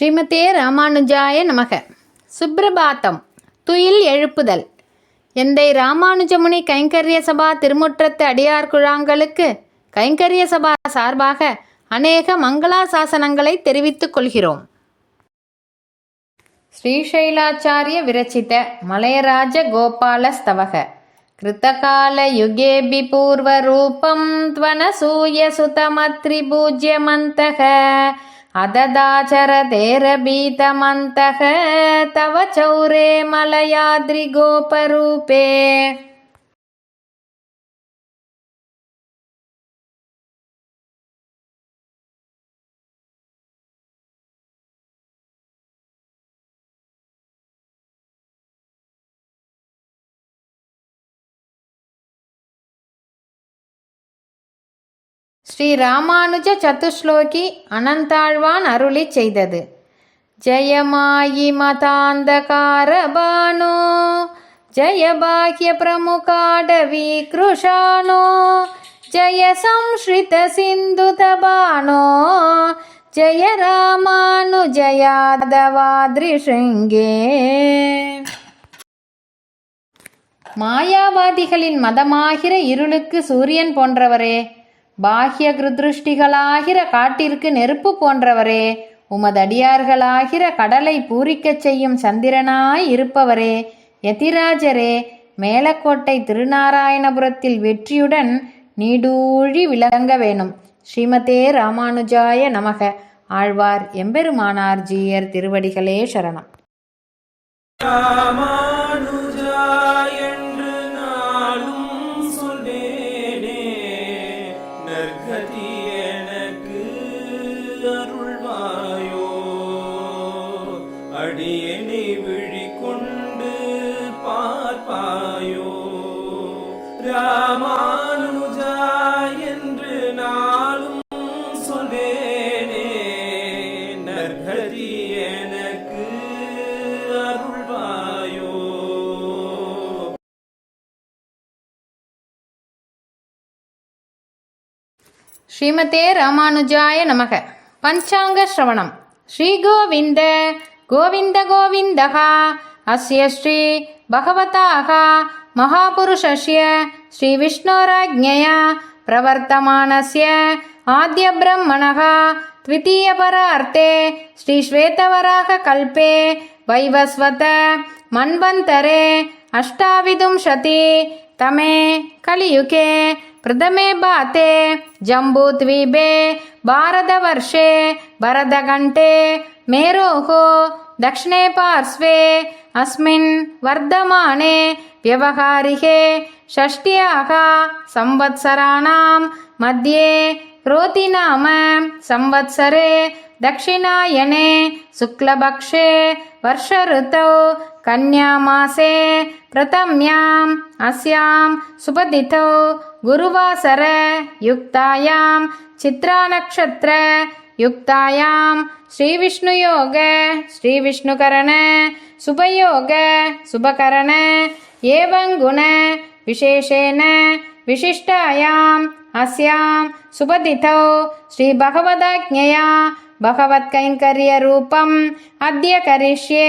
ஸ்ரீமதே ராமானுஜாய நமக. சுப்பிரபாத்தம் துயில் எழுப்புதல். எந்தை ராமானுஜமுனி கைங்கரிய சபா திருமுற்றத்து அடியார் குழாங்களுக்கு கைங்கரிய சபா சார்பாக அநேக மங்களாசாசனங்களை தெரிவித்துக் கொள்கிறோம். ஸ்ரீசைலாச்சாரிய விரச்சித மலையராஜ கோபால ஸ்தவக கிருத்தகால யுகேபி பூர்வரூபம் த்வனசூய अददाचरतेरभीतमन्तः तव चौरे मलयाद्रिगोपरूपे। ஸ்ரீ ராமானுஜ சதுஸ்லோகி அனந்தாழ்வான் அருளி செய்தது. ஜயமாயி மதாந்தகாரபானோ ஜய பாஹ்ய பிரமுகாடவி கிருஷானோ ஜய சம்ஸ்ருத சிந்துதபானோ ஜய ராமானு ஜயாதவாத்ரிஷங்கே. மாயாவாதிகளின் மதமாகிற இருளுக்கு சூரியன் போன்றவரே பாஹ்ய கிருதிருஷ்டிகளாகிற காட்டிற்கு நெருப்பு போன்றவரே உமதடியார்களாகிற கடலை பூரிக்கச் செய்யும் சந்திரனாய் இருப்பவரே யதிராஜரே மேலக்கோட்டை திருநாராயணபுரத்தில் வெற்றியுடன் நீடூழி விளங்க வேணும். ஸ்ரீமதே ராமானுஜாய நமக. ஆழ்வார் எம்பெருமானார் ஜீயர் திருவடிகளே சரணம். ராமானுஜா ஸ்ரீமதே ராமானுஜாய நமக பஞ்சாங்க ஸ்ரவணம் ஸ்ரீ கோவிந்த கோவிந்த கோவிந்தः அஸ்ய ஸ்ரீ பகவதாக மகாபுருஷஸ்ய ஸ்ரீ விஷ்ணோராஜ்ஞயா பிரவர்த்தமானஸ்ய ஆத்ய பிரம்மணः द्वितीयपरार्थे श्रीश्वेतवराहकल्पे वैवस्वत मन्वन्तरे अष्टाविंशति तमे कलियुगे प्रथमे बाते जम्बूद्वीपे भारतवर्षे भरतघण्टे मेरोः दक्षिणे पार्श्वे अस्मिन् वर्धमाने व्यवहारिके षष्ट्याः संवत्सराणां मध्ये क्रोति नाम संवत्सरे दक्षिणायने शुक्लपक्षे वर्षऋतौ कन्यामासे प्रथम्याम् अस्यां सुपतिथौ गुरुवासर युक्तायां चित्रानक्षत्र युक्तायां श्रीविष्णुयोग श्रीविष्णुकरण शुभयोग शुभकरण एवं गुण विशेषेण विशिष्टायाम् अस्यां सुपतिथौ श्रीभगवदाज्ञया भगवत्कैङ्कर्यरूपम् अद्य करिष्ये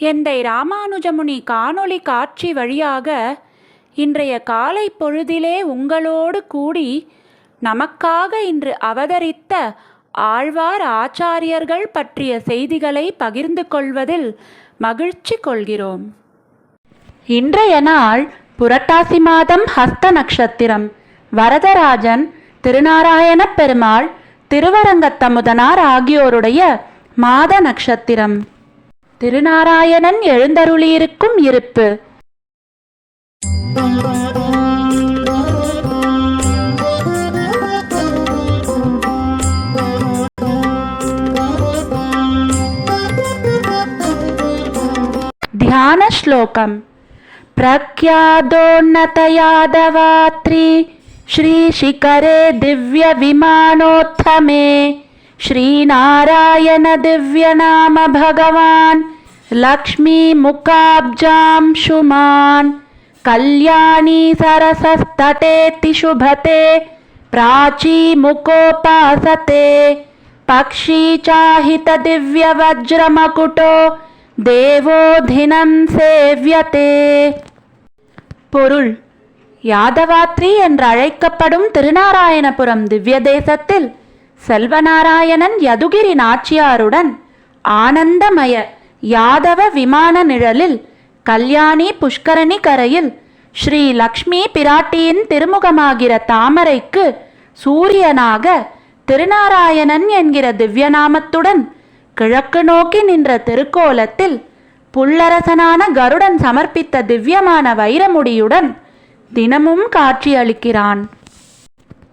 எந்தை ராமானுஜமுனி காணொளி காட்சி வழியாக இன்றைய காலை பொழுதிலே உங்களோடு கூடி நமக்காக இன்று அவதரித்த ஆழ்வார் ஆச்சாரியர்கள் பற்றிய செய்திகளை பகிர்ந்து கொள்வதில் மகிழ்ச்சி கொள்கிறோம். இன்றைய நாள் புரட்டாசி மாதம் ஹஸ்த நட்சத்திரம் வரதராஜன் திருநாராயணப் பெருமாள் திருவரங்கத்தமுதனார் ஆகியோருடைய மாத நட்சத்திரம் திருநாராயணன் எழுந்தருளியிருக்கும் இருப்பு ध्यान श्लोकम् प्रख्यातोन्नतयादवात्रि श्रीशिखरे दिव्यविमानोत्थमे श्रीनारायण दिव्यनाम भगवान् लक्ष्मीमुखाब्जांशुमान् कल्याणी सरसस्तटेति शुभते प्राचीमुखोपासते पक्षी चाहितदिव्यवज्रमकुटो தேவோதினம் சேவியதே பொருள் யாதவாத்ரி என்று அழைக்கப்படும் திருநாராயணபுரம் திவ்ய தேசத்தில் செல்வநாராயணன் யதுகிரி நாச்சியாருடன் ஆனந்தமய யாதவ விமான நிழலில் கல்யாணி புஷ்கரணி கரையில் ஸ்ரீ லக்ஷ்மி பிராட்டியின் திருமுகமாகிற தாமரைக்கு சூரியனாக திருநாராயணன் என்கிற திவ்யநாமத்துடன் கிழக்கு நோக்கி நின்ற திருக்கோலத்தில் புல்லரசனான கருடன் சமர்ப்பித்த திவ்யமான வைரமுடியுடன் தினமும் காட்சியளிக்கிறான்.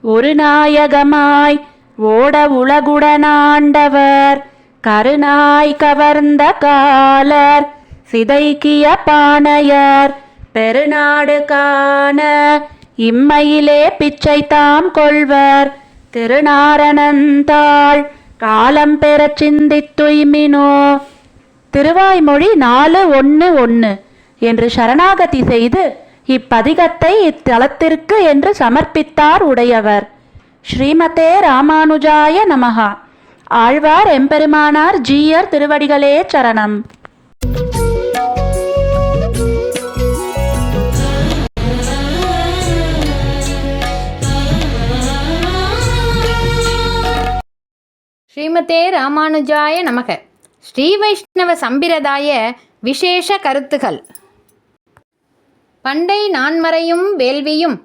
ஒரு நாயகமாய் ஓட உலகுடனாண்டவர் கருநாய் கவர்ந்த காலர் சிதைக்கிய பானையர் பெருநாடு காண இம்மையிலே பிச்சை தாம் கொள்வர். திருநாரணந்தாள் காலம் பெறச் சிந்தித் துய்மினோ திருவாய்மொழி நாலு ஒன்று ஒன்று என்று சரணாகதி செய்து இப்பதிகத்தை இத்தலத்திற்கு என்று சமர்ப்பித்தார் உடையவர். ஸ்ரீமதே ராமானுஜாய நமகா ஆழ்வார் எம்பெருமானார் ஜீயர் திருவடிகளே சரணம். ஸ்ரீமதே ராமானுஜாய நமக. ஸ்ரீ வைஷ்ணவ சம்பிரதாய விசேஷ கருத்துகள். பண்டை நான்மறையும் வேள்வியும்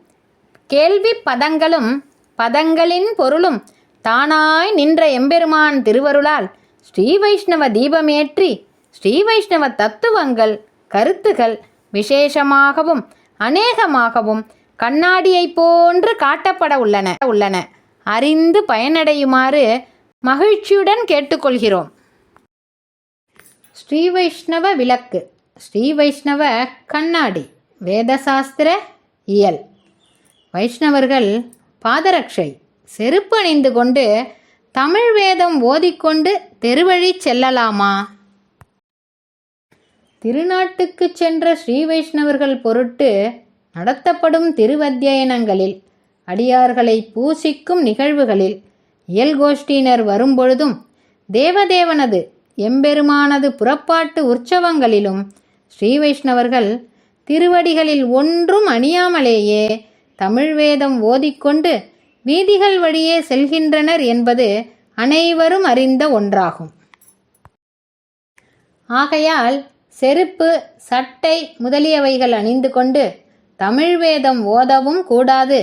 கேள்வி பதங்களும் பதங்களின் பொருளும் தானாய் நின்ற எம்பெருமான் திருவருளால் ஸ்ரீ வைஷ்ணவ தீபமேற்றி ஸ்ரீ வைஷ்ணவ தத்துவங்கள் கருத்துகள் விசேஷமாகவும் அநேகமாகவும் கண்ணாடியைப் போன்று காட்டப்பட உள்ளன உள்ளன. அறிந்து பயனடையுமாறு மகிழ்ச்சியுடன் கேட்டுக்கொள்கிறோம். ஸ்ரீ வைஷ்ணவ விளக்கு ஸ்ரீ வைஷ்ணவ கண்ணாடி வேதசாஸ்திர இயல். வைஷ்ணவர்கள் பாதரக்ஷை. செருப்பு அணிந்து கொண்டு தமிழ் வேதம் ஓதிக்கொண்டு தெருவழி செல்லலாமா? திருநாட்டுக்கு சென்ற ஸ்ரீ வைஷ்ணவர்கள் பொருட்டு நடத்தப்படும் திருவத்தியனங்களில் அடியார்களை பூசிக்கும் நிகழ்வுகளில் இயல்கோஷ்டியினர் வரும்பொழுதும் தேவதேவனது எம்பெருமானது புறப்பாட்டு உற்சவங்களிலும் ஸ்ரீ வைஷ்ணவர்கள் திருவடிகளில் ஒன்றும் அணியாமலேயே தமிழ் வேதம் ஓதிக்கொண்டு வீதிகள் வழியே செல்கின்றனர் என்பது அனைவரும் அறிந்த ஒன்றாகும். ஆகையால் செருப்பு சட்டை முதலியவைகள் அணிந்து கொண்டு தமிழ் வேதம் ஓதவும் கூடாது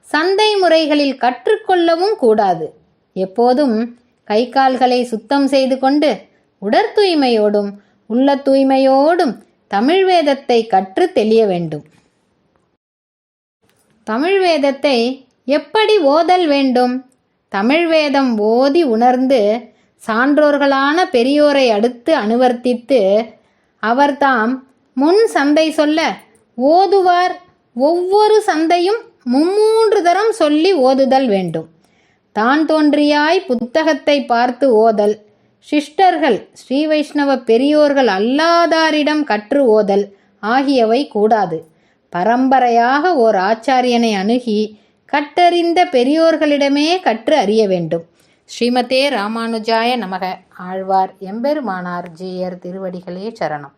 சந்தை முறைகளில் கற்றுக்கொள்ளவும் கூடாது. எப்போதும் கை கால்களை சுத்தம் செய்து கொண்டு உடற் தூய்மையோடும் உள்ள தூய்மையோடும் தமிழ் வேதத்தை கற்று தெளிய வேண்டும். தமிழ் வேதத்தை எப்படி ஓதல் வேண்டும்? தமிழ் வேதம் ஓதி உணர்ந்து சான்றோர்களான பெரியோரை அடுத்து அனுவர்த்தித்து அவர்தாம் முன் சந்தை சொல்ல ஓதுவார். ஒவ்வொரு சந்தையும் மும்மூன்று தரம் சொல்லி ஓதுதல் வேண்டும். தான் தோன்றியாய் புத்தகத்தை பார்த்து ஓதல். சிஷ்டர்கள் ஸ்ரீ வைஷ்ணவ பெரியோர்கள் அல்லாதாரிடம் கற்று ஓதல் ஆகியவை கூடாது. பரம்பரையாக ஓர் ஆச்சாரியனை அணுகி கற்றறிந்த பெரியோர்களிடமே கற்று அறிய வேண்டும். ஸ்ரீமதே ராமானுஜாய நமக. ஆழ்வார் எம்பெருமானார் ஜீயர் திருவடிகளே சரணம்.